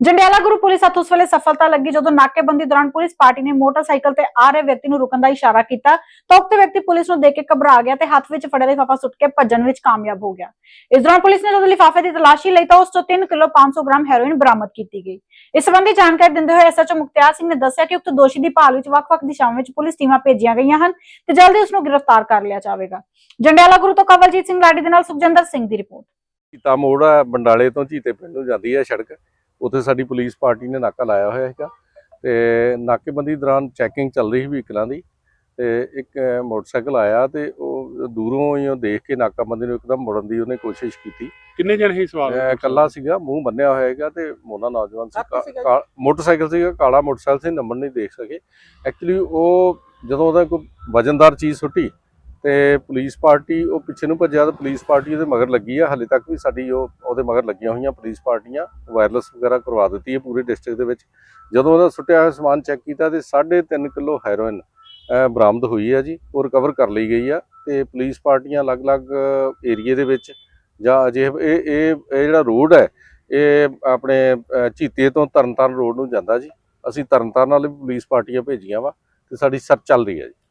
Jandiala Guru police ਹੱਥ ਉਸ ਵੇਲੇ ਸਫਲਤਾ ਲੱਗੀ ਜਦੋਂ ਨਾਕੇਬੰਦੀ ਦੌਰਾਨ ਪੁਲਿਸ ਪਾਰਟੀ ਨੇ ਮੋਟਰਸਾਈਕਲ ਤੇ ਆ ਰਹੇ ਵਿਅਕਤੀ ਨੂੰ ਰੁਕਣ ਦਾ ਇਸ਼ਾਰਾ ਕੀਤਾ। ਤਾਂ ਉਕਤ ਵਿਅਕਤੀ ਪੁਲਿਸ ਨੂੰ ਦੇਖ ਕੇ ਘਬਰਾ ਗਿਆ ਤੇ ਹੱਥ ਵਿੱਚ ਫੜਿਆ ਲਿਫਾਫਾ ਸੁੱਟ ਕੇ ਭੱਜਣ ਵਿੱਚ ਕਾਮਯਾਬ ਹੋ ਗਿਆ। ਇਸ ਦੌਰਾਨ ਪੁਲਿਸ ਨੇ ਜਦੋਂ ਲਿਫਾਫੇ ਦੀ ਤਲਾਸ਼ੀ ਲਈ ਤਾਂ ਉਸ ਤੋਂ 3 ਕਿਲੋ 500 ਗ੍ਰਾਮ ਹੈਰੋਇਨ ਬਰਾਮਦ ਕੀਤੀ ਗਈ। ਇਸ ਸੰਬੰਧੀ ਜਾਣਕਾਰੀ ਦਿੰਦੇ ਹੋਏ ਐਸਐਚਓ ਮੁਖਤਿਆਰ ਸਿੰਘ ਨੇ ਦੱਸਿਆ ਕਿ ਉਕਤ ਦੋਸ਼ੀ ਦੀ ਭਾਲ ਵਿੱਚ ਵੱਖ-ਵੱਖ ਦਿਸ਼ਾਵਾਂ ਵਿੱਚ ਪੁਲਿਸ ਟੀਮਾਂ ਭੇਜੀਆਂ ਗਈਆਂ ਹਨ ਤੇ ਜਲਦੀ ਉਸ ਨੂੰ ਗ੍ਰਿਫਤਾਰ ਕਰ ਲਿਆ ਜਾਵੇਗਾ। ਜੰਡਿਆਲਾ ਗੁਰੂ ਤੋਂ ਕਵਲਜੀਤ ਸਿੰਘ ਲਾਡੀ ਦੇ ਨਾਲ ਸੁਖਜਿੰਦਰ ਸਿੰਘ ਦੀ ਰਿਪੋਰਟ। ਕੀਤਾ ਮੋੜ ਬੰਡਾਲੇ ਤੋਂ ਝੀਤੇ ਪਿੰਡ ਨੂੰ ਜਾਂਦੀ ਹੈ ਸੜਕ। ਉੱਥੇ ਸਾਡੀ ਪੁਲਿਸ ਪਾਰਟੀ ਨੇ ਨਾਕਾ ਲਾਇਆ ਹੋਇਆ ਹੈਗਾ ਤੇ ਨਾਕੇਬੰਦੀ ਦੌਰਾਨ ਚੈਕਿੰਗ ਚੱਲ ਰਹੀ ਸੀ ਵਹੀਕਲਾਂ ਦੀ ਤੇ ਇੱਕ ਮੋਟਰਸਾਈਕਲ ਆਇਆ ਤੇ ਉਹ ਦੂਰੋਂ ਹੀ ਉਹ ਦੇਖ ਕੇ ਨਾਕਾਬੰਦੀ ਨੂੰ ਇੱਕਦਮ ਮੁੜਨ ਦੀ ਉਹਨੇ ਕੋਸ਼ਿਸ਼ ਕੀਤੀ। ਕਿੰਨੇ ਜਣੇ ਸੀ ਸਵਾਲ ਅਹ, ਇਕੱਲਾ ਸੀਗਾ ਮੂੰਹ ਬੰਨਿਆ ਹੋਇਆ ਹੈਗਾ ਤੇ ਮੋਨਾ ਨੌਜਵਾਨ ਸੀ ਮੋਟਰਸਾਈਕਲ ਸੀਗਾ ਕਾਲਾ ਮੋਟਰਸਾਈਕਲ ਸੀ ਨੰਬਰ ਨਹੀਂ ਦੇਖ ਸਕੇ। ਐਕਚੁਅਲੀ ਉਹ ਜਦੋਂ ਉਹਦਾ ਕੋਈ ਵਜਨਦਾਰ ਚੀਜ਼ ਸੁੱਟੀ ਤੇ ਪੁਲਿਸ ਪਾਰਟੀ ਉਹ ਪਿੱਛੇ ਨੂੰ ਭੱਜਿਆ ਤੇ ਪੁਲਿਸ ਪਾਰਟੀ ਉਹਦੇ ਮਗਰ ਲੱਗੀ ਆ। ਹਲੇ ਤੱਕ ਵੀ ਸਾਡੀ ਉਹ ਉਹਦੇ ਮਗਰ ਲੱਗੀਆਂ ਹੋਈਆਂ ਪੁਲਿਸ ਪਾਰਟੀਆਂ। ਵਾਇਰਲੈਸ ਵਗੈਰਾ ਕਰਵਾ ਦਿੱਤੀ ਹੈ ਪੂਰੇ ਡਿਸਟ੍ਰਿਕਟ ਦੇ ਵਿੱਚ। ਜਦੋਂ ਉਹਦਾ ਸੁੱਟਿਆ ਹੋਇਆ ਸਮਾਨ ਚੈੱਕ ਕੀਤਾ ਤੇ 3.5 ਕਿਲੋ ਹੈਰੋਇਨ ਬਰਾਮਦ ਹੋਈ ਹੈ ਜੀ। ਉਹ ਰਿਕਵਰ ਕਰ ਲਈ ਗਈ ਆ ਤੇ ਪੁਲਿਸ ਪਾਰਟੀਆਂ ਅਲੱਗ-ਅਲੱਗ ਏਰੀਏ ਦੇ ਵਿੱਚ ਜਾਂ ਅਜੇ ਇਹ ਇਹ ਇਹ ਜਿਹੜਾ ਰੋਡ ਹੈ ਇਹ ਆਪਣੇ ਅਹ, ਝੀਤੇ ਤੋਂ ਤਰਨਤਾਰਨ ਰੋਡ ਨੂੰ ਜਾਂਦਾ ਜੀ। ਅਸੀਂ ਤਰਨਤਾਰਨ ਵਾਲੇ ਵੀ ਪੁਲਿਸ ਪਾਰਟੀਆਂ ਭੇਜੀਆਂ ਵਾ ਤੇ ਸਾਡੀ ਸਰਚ ਚੱਲ ਰਹੀ ਹੈ ਜੀ।